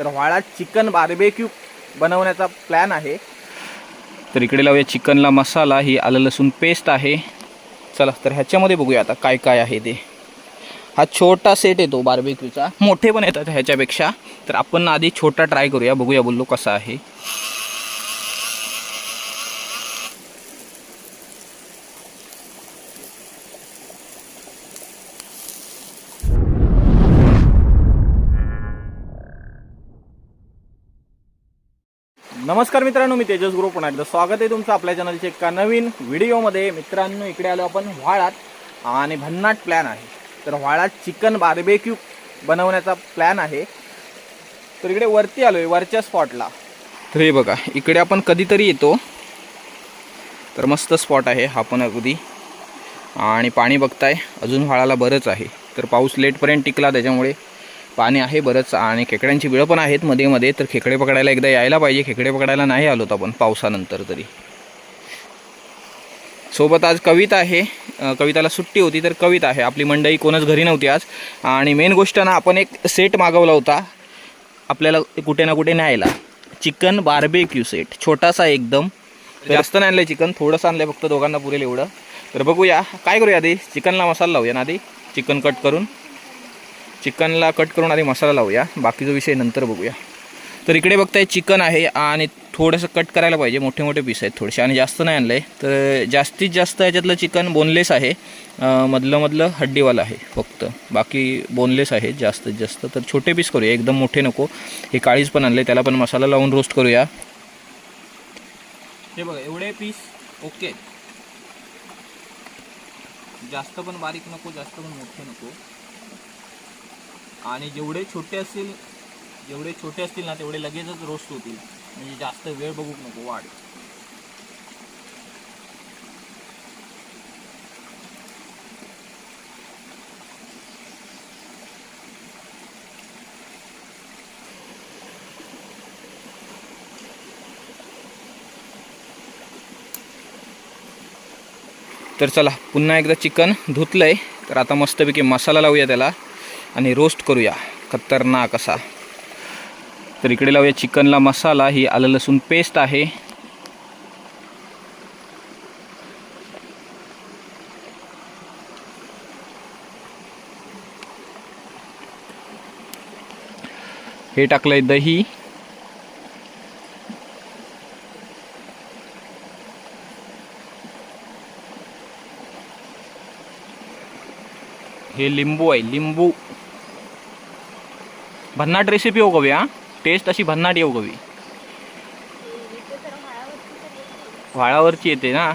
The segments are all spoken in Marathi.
तर व्हाळा चिकन बार्बेक्यू बनवण्याचा प्लॅन आहे. तर इकडे लावूया चिकनला मसाला. ही आलं लसूण पेस्ट आहे. चला तर ह्याच्यामध्ये बघूया आता काय काय आहे ते. हा छोटा सेट येतो बार्बेक्यूचा. मोठे पण येतात ह्याच्यापेक्षा. तर आपण आधी छोटा ट्राय करूया. बघूया बोललो कसा आहे. नमस्कार मित्रांनो मी तेजस गुरु पुन्हा एकदा स्वागत आहे तुमचं आपल्या चॅनलच्या एका नवीन व्हिडिओमध्ये. मित्रांनो इकडे आलो आपण व्हाळात आणि भन्नाट प्लॅन आहे. तर व्हाळात चिकन बार्बेक्यू बनवण्याचा प्लॅन आहे. तर इकडे वरती आलो आहे वरच्या स्पॉटला तर हे बघा इकडे आपण कधीतरी येतो. तर मस्त स्पॉट आहे हा पण अगदी. आणि पाणी बघताय अजून व्हाळाला बरंच आहे. तर पाऊस लेटपर्यंत टिकला त्याच्यामुळे पाणी आहे बरंच आणि खेकड्यांची बिळं पण आहेत मध्ये मध्ये तर खेकडे पकडायला एकदा यायला पाहिजे. खेकडे पकडायला नाही आलो आपण पावसानंतर तरी. सोबत आज कविता आहे. कविताला सुट्टी होती तर कविता आहे. आपली मंडळी कोणच घरी नव्हती आज. आणि मेन गोष्ट ना आपण एक सेट मागवला होता. आपल्याला कुठे ना कुठे न्यायला. Chicken barbecue set. छोटासा एकदम. जास्त नाही आणलं चिकन थोडंसं आणलं फक्त दोघांना पुरेल एवढं. तर बघूया. काय करूया आधी? चिकनला मसाला लावूया ना आधी? चिकन कट करून. चिकनला कट करून आधी मसाला लावूया. बाकीचा विषय नंतर बघूया. तर इकडे बघताय चिकन आहे आणि थोडंसं कट करायला पाहिजे. मोठे मोठे पीस आहेत थोडेसे. आणि जास्त नाही आणलं आहे तर जास्तीत जास्त याच्यातलं चिकन बोनलेस आहे. मधलं मधलं हड्डीवालं आहे फक्त. बाकी बोनलेस आहे जास्तीत जास्त. तर छोटे पीस करूया. एकदम मोठे नको. हे काळीच पण आणले त्याला पण मसाला लावून रोस्ट करूया. हे बघा एवढे पीस ओके जास्त पण बारीक नको जास्त पण मोठे नको. आणि जेवढे छोटे असतील जेवढे छोटे असतील ना तेवढे लगेचच रोस्ट होतील. म्हणजे जास्त वेळ बघू नको वाढ. तर चला पुन्हा एकदा चिकन धुतलंय. तर आता मस्तपैकी मसाला लावूया त्याला. आणि रोस्ट करूया. खतरनाक असा. तर इकडे लावूया चिकनला मसाला. ही आलं लसूण पेस्ट आहे. हे टाकलंय दही. हे लिंबू आहे लिंबू. भन्नाट रेसिपी हो गवी हा. टेस्ट अशी भन्नाट येऊ गवी. व्हाळावरची येते ना.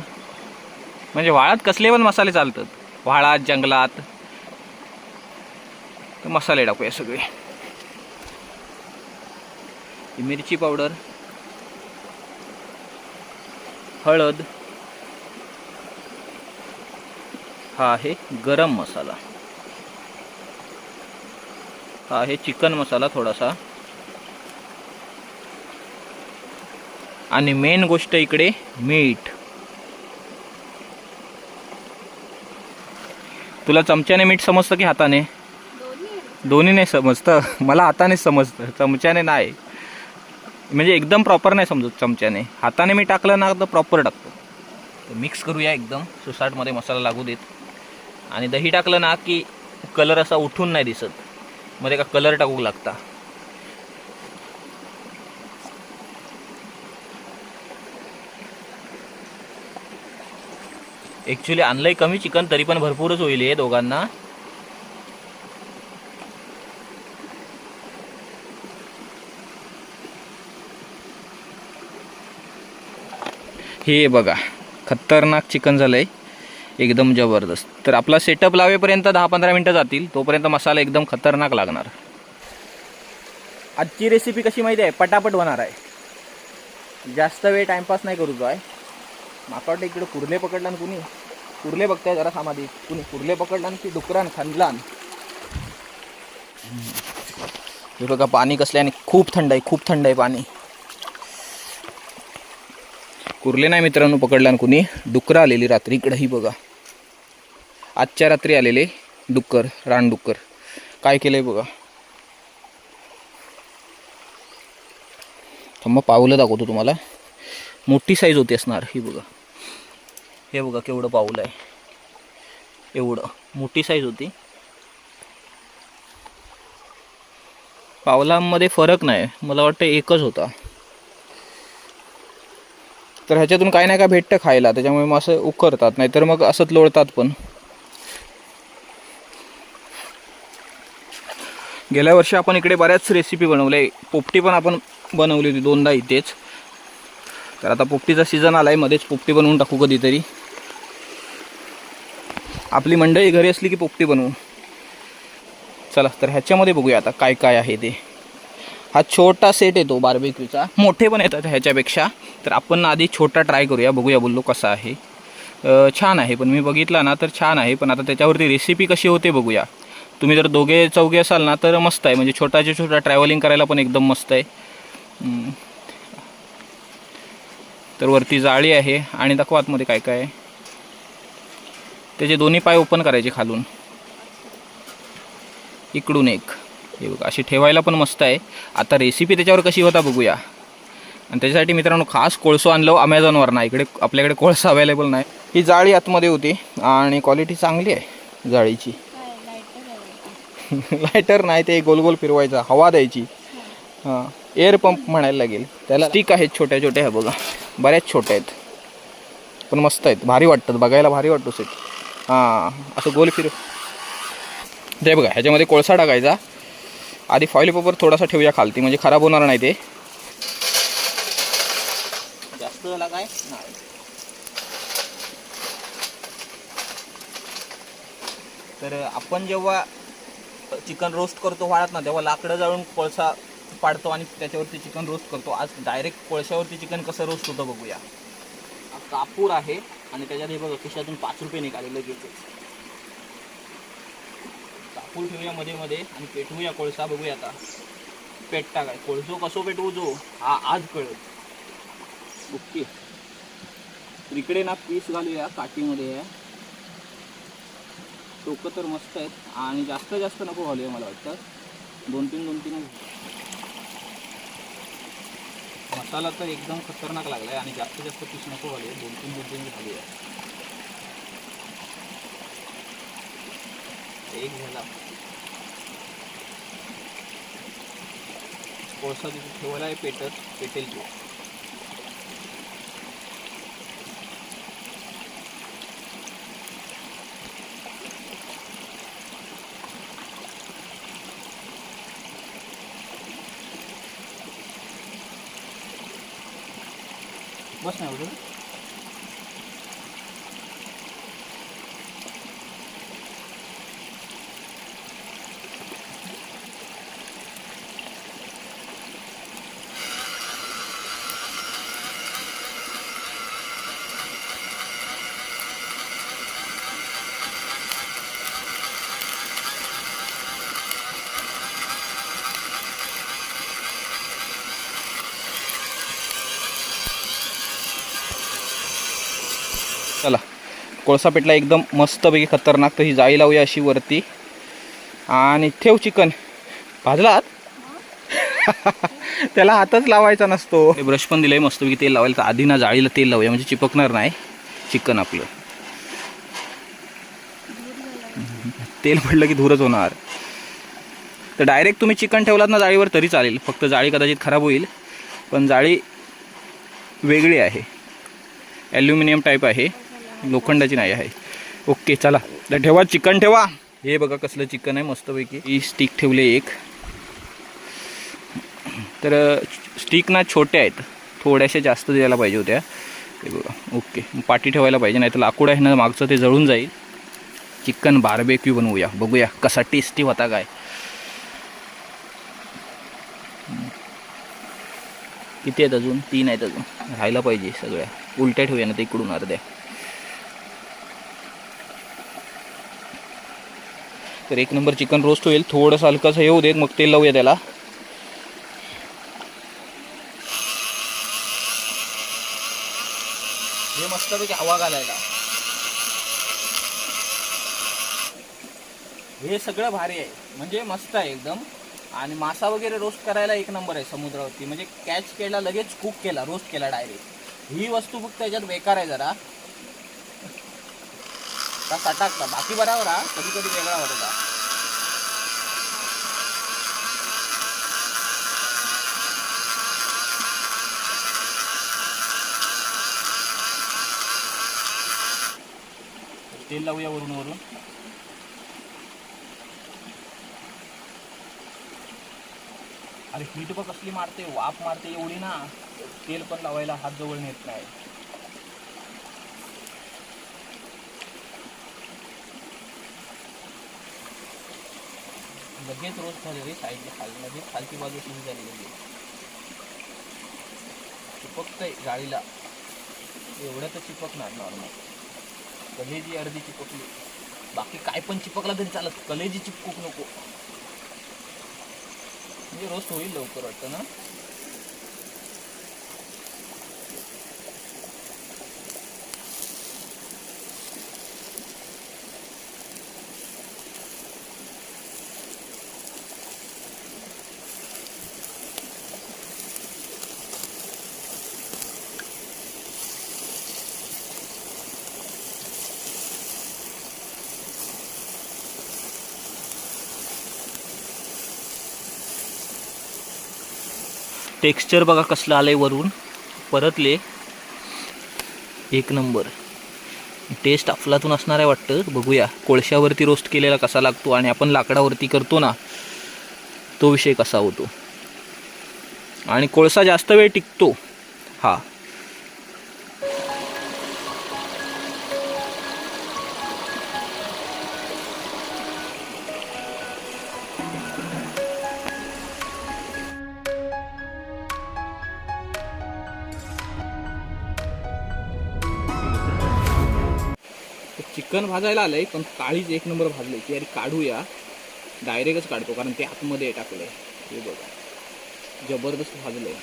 म्हणजे व्हाळात कसले पण मसाले चालतात. व्हाळात जंगलात. तर मसाले टाकूया सगळे. मिरची पावडर. हळद. हा आहे गरम मसाला. हा आहे चिकन मसाला थोडासा. आणि मेन गोष्ट इकडे मीठ. तुला चमच्याने मीठ समजतं की हाताने? दोन्ही नाही समजतं. मला हातानेच समजतं. चमच्याने नाही. म्हणजे एकदम प्रॉपर नाही समजत चमच्याने. हाताने मी टाकलं ना तर प्रॉपर टाकतो. तर मिक्स करूया एकदम. सुसाटमध्ये मसाला लागू देत. आणि दही टाकलं ना की कलर असा उठून नाही दिसत. मध्ये का कलर टाकू लागता. ॲक्च्युली आणलंय कमी चिकन तरी पण भरपूरच होईल हे दोघांना. हे बघा खतरनाक चिकन झालंय. एकदम जबरदस्त. तर आपला सेटअप लावेपर्यंत दहा पंधरा मिनटं जातील तोपर्यंत मसाला एकदम खतरनाक लागणार. आजची रेसिपी कशी माहिती आहे? पटापट होणार आहे. जास्त वेळ टाईमपास नाही करू आहे. माका वाटतं इकडे कुर्ले पकडला ना कुणी. कुर्ले बघताय जरा समाधी. कुणी कुर्ले पकडला की डुकरान खांदलान हे बघा पाणी कसल्याने खूप थंड आहे खूप थंड आहे पाणी. कुर्ले नाही मित्रांनो पकडला ना कुणी. डुकरं आलेली रात्री इकडंही बघा. आजच्या रात्री आलेले डुक्कर रानडुक्कर काय केलंय बघा. तर मग पावलं दाखवतो तुम्हाला. मोठी साईज होती असणार ही बघा. हे बघा केवढं पाऊल आहे. एवढं. मोठी साईज होती. पावलांमध्ये फरक नाही. मला वाटतं एकच होता. तर ह्याच्यातून काय नाही काय भेटतं खायला. त्याच्यामुळे मग असं उकरतात. नाहीतर मग असंच लोळतात पण. गेल्या वर्षी आपण इकडे बऱ्याच रेसिपी बनवल्या. पोपटी पण आपण बनवली होती दोनदा इथेच. तर आता पोपटीचा सीझन आला आहे मध्येच पोपटी बनवून टाकू कधीतरी. आपली मंडळी घरी असली की पोपटी बनवू. चला तर ह्याच्यामध्ये बघूया आता काय काय आहे ते. हा छोटा सेट येतो बार्बेक्यूचा मोठे पण येतात ह्याच्यापेक्षा. तर आपण आधी छोटा ट्राय करूया. बघूया बोललो कसा आहे. छान आहे पण मी बघितला ना तर छान आहे. पण आता त्याच्यावरती रेसिपी कशी होते बघूया. तुम्ही जर दोघे चौघे असाल ना तर मस्त आहे. म्हणजे छोटाच्या छोटा ट्रॅव्हलिंग करायला पण एकदम मस्त आहे. तर वरती जाळी आहे आणि दाखवा आतमध्ये काय काय आहे. त्याचे दोन्ही पाय ओपन करायचे खालून. इकडून एक. हे बघा अशी ठेवायला पण मस्त आहे. आता रेसिपी त्याच्यावर कशी होता बघूया. आणि त्याच्यासाठी मित्रांनो खास कोळसो आणलो अमेझॉनवर ना इकडे आपल्याकडे कोळसा अवेलेबल नाही. ही जाळी आतमध्ये होती आणि क्वालिटी चांगली आहे जाळीची. लायटर नाही ते गोल गोल फिरवायचा हवा द्यायची. हां एअर पंप म्हणायला लागेल. त्याला स्टिक आहेत छोट्या छोट्या ह्या बघा. बऱ्याच छोट्या आहेत. पण मस्त आहेत. भारी वाटतात. बघायला भारी वाटतो सेट हां असं गोल फिर ते बघा ह्याच्यामध्ये कोळसा टाकायचा. आधी फॉईल पेपर थोडासा ठेवूया खालती म्हणजे खराब होणार नाही ते. जास्त काय? तर आपण जेव्हा चिकन रोस्ट करतो वाळत ना तेव्हा लाकडं जाळून कोळसा पाडतो आणि त्याच्यावरती चिकन रोस्ट करतो. आज डायरेक्ट कोळशावरती चिकन कसं रोस्ट होतं बघूया. कापूर आहे आणि त्याच्यात हे बघा खिशातून पाच रुपये निघाले लगेच कापूर ठेवूया मध्ये मध्ये आणि पेटवूया कोळसा बघूया आता. पेटता काय कोळसो कसो पेटवू जो हा आज कळत ओके. इकडे ना पीस घालूया काठीमध्ये. टोकं तर मस्त आहेत. आणि जास्त जास्त नको घालूया मला वाटतं. दोन तीन दोन तीन. मसाला तर एकदम खतरनाक लागला आहे आणि जास्त जास्त पीस नको घालूया दोन तीन दोन तीन घालूया एक झाला. कोळसा तिथे ठेवायला आहे पेटत पेटेल तो. बस नाही एवढं चला कोळसा पेटला एकदम मस्तपैकी खतरनाक. तर ही जाळी लावूया अशी वरती. आणि ठेव चिकन. भाजला त्याला हातच लावायचा नसतो. हे ब्रश पण दिलंय मस्तपैकी तेल लावायला. तर आधी ना जाळीला तेल लावूया म्हणजे चिपकणार नाही चिकन आपलं. तेल पडलं की धूरच होणार. तर डायरेक्ट तुम्ही चिकन ठेवलात ना जाळीवर तरी चालेल. फक्त जाळी कदाचित खराब होईल. पण जाळी वेगळी आहे. ॲल्युमिनियम टाईप आहे. लोखंडाची नाही आहे. ओके चला. तर ठेवा चिकन ठेवा. हे बघा कसलं चिकन आहे मस्तपैकी. ही स्टिक ठेवले एक. तर स्टिक ना छोट्या आहेत. थोड्याशा जास्त द्यायला पाहिजे होत्या. हे बघा ओके. पाठी ठेवायला पाहिजे नाही तर लाकूड आहे ना मागचं ते जळून जाईल. चिकन बार्बेक्यू बनवूया. बघूया कसा टेस्टी होता काय. किती आहेत अजून? तीन आहेत अजून. राहायला पाहिजे सगळ्या. उलट्या ठेवूया ना ते इकडून अर्ध्या. तर एक नंबर चिकन रोस्ट होईल. थोडंसं हलकंसं येऊ देत मग तेल लावूया त्याला. हे मस्तपैकी हवा घालायला हे सगळं भारी आहे. म्हणजे मस्त आहे एकदम. आणि मासा वगैरे रोस्ट करायला एक नंबर आहे समुद्रावरती. म्हणजे कॅच केला लगेच कुक केला रोस्ट केला डायरेक्ट ही वस्तू फक्त याच्यात बेकार आहे जरा. का सटाकता. बाकी बरोबर हा. कधी कधी वेगळा होता तेल लावूया वरून वरून. अरे हीट बघ कसली मारते वाफ मारते एवढी ना. तेल पण लावायला हात जवळ नेत नाही. लगेच रोज झाले रे साईडला खालमध्ये खालची बाजू सुरू झाली लगेच. चिपकतंय जाळीला एवढं तर चिपकणार नॉर्मल कलेजी अर्धी चिपकली. बाकी काय पण चिपकला तरी चालत. कलेजी चिपकूक नको. म्हणजे रोस्ट होईल लवकर वाटतं ना? टेक्स्चर बघा कसलं आहे वरून. परतले. एक नंबर. टेस्ट अफलातून असणार आहे वाटतं. बघूया. कोळशावरती रोस्ट केलेला कसा लागतो आणि आपण लाकडावरती करतो ना तो विषय कसा होतो. आणि कोळसा जास्त वेळ टिकतो. हा. चिकन भाजायला आलंय पण काळीच एक नंबर भाजलंय की अरे काढूया. डायरेक्टच काढतो कारण ते आतमध्ये टाकलंय. हे बघा. जबरदस्त भाजलंय.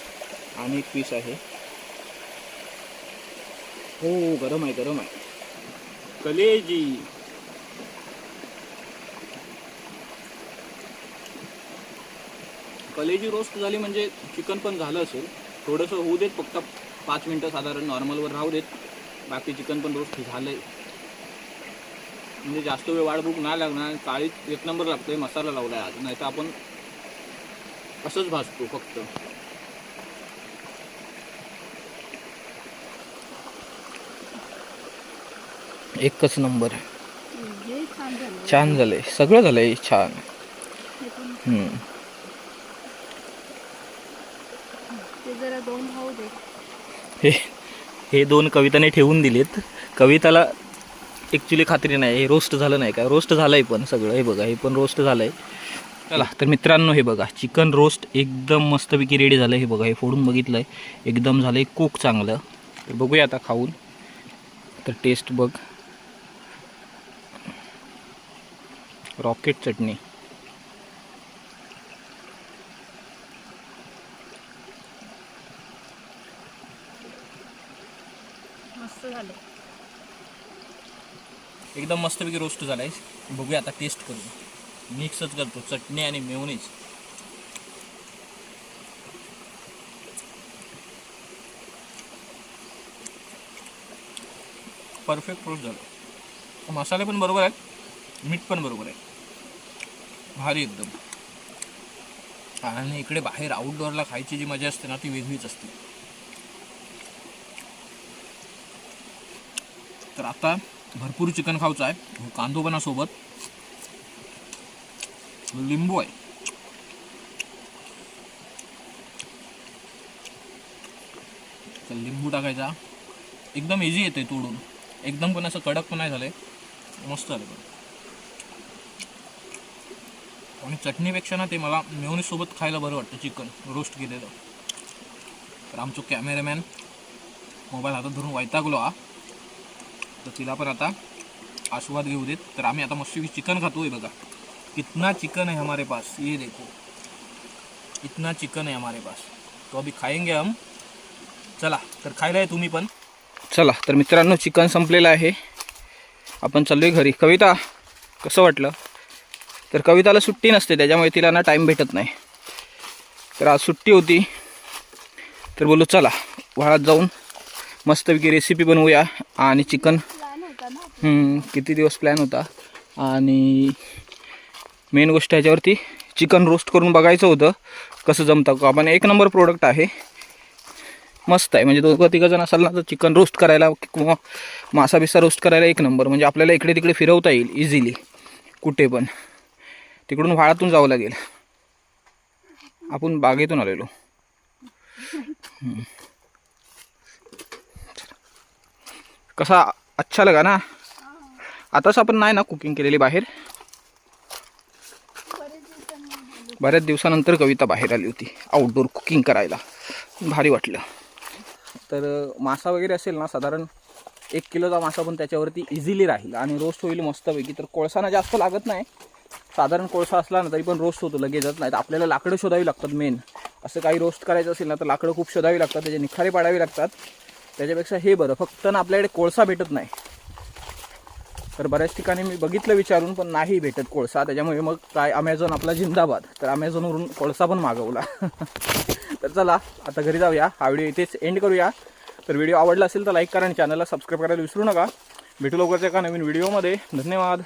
आणि एक पीस आहे. हो गरम आहे गरम आहे. कलेजी. कलेजी रोस्ट झाली म्हणजे चिकन पण झालं असेल. थोडंसं होऊ देत फक्त पाच मिनटं साधारण नॉर्मलवर राहू देत. बाकी चिकन पण रोस्ट झालं आहे म्हणजे जास्त वेळ वाढ भूक नाही लागणार काळीच एक नंबर लागतोय मसाला लावलाय आज. नाही तर आपण असंच भाजतो फक्त. एकच नंबर. छान झालं. छान झालंय. सगळं झालंय छान. हे हे दोन कविताने ठेवून दिलेत. कविताला ॲक्च्युली खात्री नाही. हे रोस्ट झालं नाही का? रोस्ट झालं आहे पण सगळं. हे बघा हे पण रोस्ट झालंय. चला तर मित्रांनो हे बघा. चिकन रोस्ट एकदम मस्तपैकी रेडी झालं. हे बघा हे फोडून बघितलं आहे एकदम झालं आहे कुक चांगलं. तर बघूया आता खाऊन. तर टेस्ट बघ. रॉकेट चटणी. मस्त झालं. एकदम मस्तपैकी रोस्ट झालाय. बघूया आता टेस्ट करू मिक्सच करतो चटणी आणि मेवणीच परफेक्ट रोस्ट झालं. मसाले पण बरोबर आहेत. मीठ पण बरोबर आहे. भारी एकदम. आणि इकडे बाहेर आउटडोअरला खायची जी मजा असते ना ती वेगळीच असते. तर आता भरपूर चिकन खाऊचं आहे. हो, कांदोबनासोबत. लिंबू आहे. तर लिंबू टाकायचा. एकदम इझी येते तोडून. एकदम पण असं कडक पण नाही झालंय. मस्त झालं पण. आणि चटणीपेक्षा ना ते मला मेवनीसोबत खायला बरं वाटतं चिकन रोस्ट केलेलं. तर आमचं कॅमेरामॅन मोबाईल हातात धरून वैतागलो हा. तर तिला पण आता आस्वाद घेऊ देत. तर आम्ही आता मस्त चिकन खातोय बघा. कितना चिकन है हमारे पास? ये देखो. इतना चिकन है हमारे पास? तो अभी खाएंगे हम. चला तर खायला आहे तुम्ही पण. चला तर मित्रांनो चिकन संपलेलं आहे. आपण चाललोय घरी. कविता कसं वाटलं? तर कविताला सुट्टी नसते त्याच्यामुळे तिला ना टाईम भेटत नाही. तर आज सुट्टी होती. तर बोलू चला वाळात जाऊन मस्तपैकी रेसिपी बनवूया. आणि चिकन किती दिवस प्लॅन होता? आणि मेन गोष्ट ह्याच्यावरती चिकन रोस्ट करून बघायचं होतं. कसं जमतं का? पण एक नंबर प्रोडक्ट आहे. मस्त आहे. म्हणजे दोघं तिघं जण असाल ना तर चिकन रोस्ट करायला किंवा मासा बिसा रोस्ट करायला एक नंबर म्हणजे आपल्याला इकडे तिकडे फिरवता येईल इझिली कुठे पण. तिकडून व्हाळातून जावं लागेल. आपण बागेतून आलेलो. कसा अच्छा लगा ना. आताच आपण नाही ना कुकिंग केलेली बाहेर. बऱ्याच दिवसानंतर कविता बाहेर आली होती आउटडोर कुकिंग करायला. भारी वाटलं. तर मासा वगैरे असेल ना साधारण एक किलोचा मासा पण त्याच्यावरती इझिली राहील. आणि रोस्ट होईल मस्तपैकी. तर कोळसाना जास्त लागत नाही. साधारण कोळसा असला ना तरी पण रोस्ट होतो लगेचच. नाही तर आपल्याला लाकडं शोधावी लागतात मेन असं काही रोस्ट करायचं असेल ना तर लाकडं खूप शोधावी लागतात. त्याचे निखारे पाडावे लागतात. त्याच्यापेक्षा हे बरं फक्त ना आपल्याकडे कोळसा भेटत नाही. तर बऱ्याच ठिकाणी मी बघितलं विचारून पण नाही भेटत कोळसा. त्याच्यामुळे मग काय अमेझॉन आपला जिंदाबाद. तर अमेझॉनवरून कोळसा पण मागवला. तर चला आता घरी जाऊया. हा व्हिडिओ इथेच एंड करूया. तर व्हिडिओ आवडला असेल तर लाईक करा आणि चॅनलला सबस्क्राईब करायला विसरू नका. भेटू लवकरच्या एका नवीन व्हिडिओमध्ये धन्यवाद.